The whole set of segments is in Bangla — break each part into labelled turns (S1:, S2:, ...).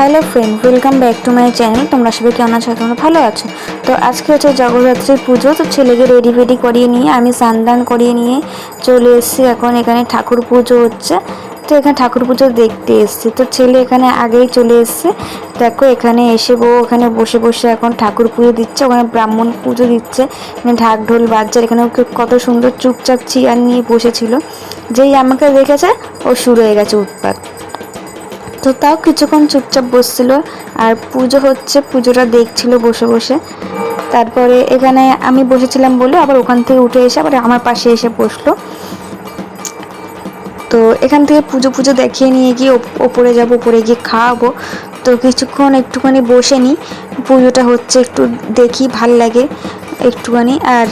S1: Hello friend, welcome back to my channel. তোমরা সবাই কেমন আছো? তোমরা ভালো আছো? তো আজকে হচ্ছে জগদ্ধাত্রী পুজো, তো ছেলেকে রেডি ফেডি করিয়ে নিয়ে আমি স্নান করিয়ে নিয়ে চলে এসেছি। এখন এখানে ঠাকুর পুজো হচ্ছে। তো এখানে ঠাকুর পুজো দেখতে এসেছি। তো ছেলে এখানে আগেই চলে এসেছে। দেখো, এখানে এসে বউ ওখানে বসে বসে এখন ঠাকুর পুজো দিচ্ছে, ওখানে ব্রাহ্মণ পুজো দিচ্ছে। এখানে ঢাক ঢোল বাজছে, এখানে কত সুন্দর চুপচাপ চেয়ার নিয়ে বসেছিল। যেই আমাকে দেখেছে, ও শুরু হয়ে গেছে উৎপাত। তো তাও কিছুক্ষণ চুপচাপ বসছিল আর পুজো হচ্ছে, পুজোটা দেখছিল বসে বসে। তারপরে এখানে আমি বসেছিলাম বলে আবার ওখান থেকে উঠে এসে আবার আমার পাশে এসে বসল। তো এখান থেকে পুজো পুজো দেখিয়ে নিয়ে গিয়ে ওপরে যাব, ওপরে গিয়ে খাওয়াবো। তো কিছুক্ষণ একটুখানি বসে নিই। পুজোটা হচ্ছে একটু দেখি, ভালো লাগে একটুখানি। আর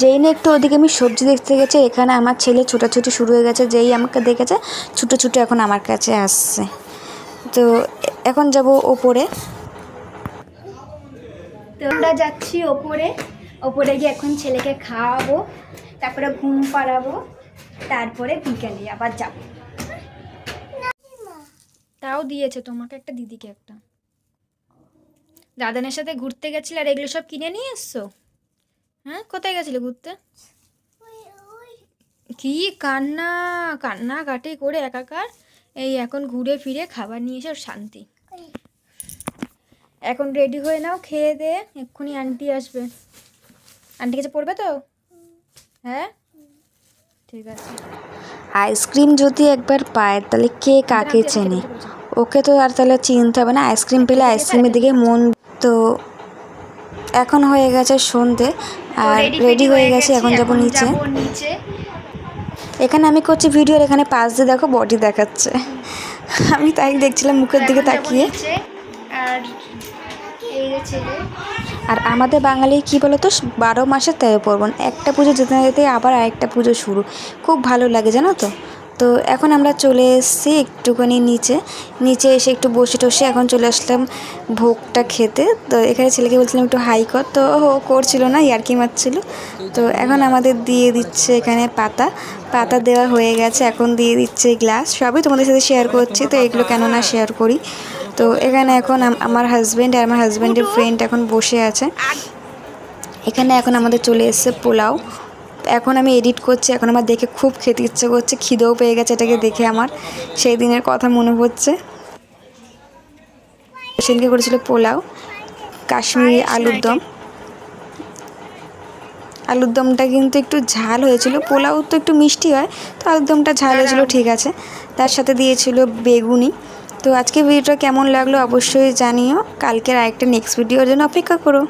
S1: যেই না একটু ওদিকে, আমি সবজি দেখতে গেছি, এখানে আমার ছেলে ছোটাছুটি শুরু হয়ে গেছে, যেই আমাকে দেখেছে ছুটো ছুটো এখন আমার কাছে আসছে। তো এখন যাব ওপরে।
S2: তো আমরা যাচ্ছি ওপরে ওপরে গিয়ে এখন ছেলেকে খাওয়াবো, তারপরে ঘুম পাড়াবো, তারপরে বিকালে আবার যাব। তাও দিয়েছে তোমাকে একটা, দিদিকে একটা। দাদানের সাথে ঘুরতে গেছিলে আর এগুলো সব কিনে নিয়ে এসছো? হ্যাঁ কোথায় গেছিলে ঘুরতে? কি কান্না কান্না কাটে করে একাকার এই এখন ঘুরে ফিরে খাবার নিয়ে এসে ওর শান্তি। এখন রেডি হয়ে নাও খেয়ে দে এক্ষুনি আন্টি আসবে। আন্টি কাছে পড়বে তো? হ্যাঁ? ঠিক আছে।
S1: আইসক্রিম যদি একবার পায় তাহলে কে কাকে চেনে? ওকে তো আর তাহলে চিনতে হবে না আইসক্রিম পেলে আইসক্রিমের দিকে মন তো এখন হয়ে গেছে সন্ধে আর রেডি হয়ে গেছে এখন যাব নিচে।
S2: নিচে।
S1: এখানে আমি করছি ভিডিও এখানে পাশ দিয়ে দেখো বডি দেখাচ্ছে। আমি তাই দেখছিলাম মুখের দিকে তাকিয়ে।
S2: আর
S1: আমাদের বাঙালি কী বলতো বারো মাসে তেরো পার্বণ। একটা পুজো যেতে না যেতে আবার আরেকটা পুজো শুরু। খুব ভালো লাগে জানো তো? তো এখন আমরা চলে এসেছি একটুখানি নিচে। নিচে এসে একটু বসে টসে এখন চলে আসলাম ভোগটা খেতে। তো এখানে ছেলেকে বলছিলাম একটু হাই কর। তো ও করছিল না, ইয়ার্কি মারছিল। তো এখন আমাদের দিয়ে দিচ্ছে এখানে পাতা। পাতা দেওয়া হয়ে গেছে, এখন দিয়ে দিচ্ছে গ্লাস। সবই তোমাদের সাথে শেয়ার করছি, তো এগুলো কেন না শেয়ার করি। তো এখানে এখন আমার হাজব্যান্ড আর আমার হাজব্যান্ডের ফ্রেন্ড এখন বসে আছে। এখানে এখন আমাদের চলে এসেছে পোলাও। এখন আমি এডিট করছি এখন আমার দেখে খুব খেতে ইচ্ছে করছে খিদেও পেয়ে গেছে এটাকে দেখে আমার। সেই দিনের কথা মনে পড়ছে। সেদিনকে করেছিল পোলাও কাশ্মীরি আলুর দম। আলুর দমটা কিন্তু একটু ঝাল হয়েছিল পোলাও তো একটু মিষ্টি হয় তো আলুর দমটা ঝাল হয়েছিল ঠিক আছে। তার সাথে দিয়েছিল বেগুনি। তো আজকে ভিডিওটা কেমন লাগল অবশ্যই জানিও। কালকের আরেকটা নেক্সট ভিডিওর জন্য অপেক্ষা করো।